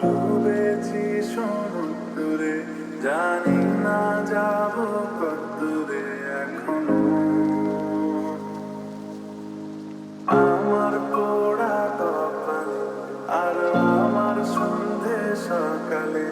ডুবেছি সমুদ্রে জানি না যাব কদ্দূরে এখন। আমার পোড়া কপালে আর আমার সন্ধে সকালে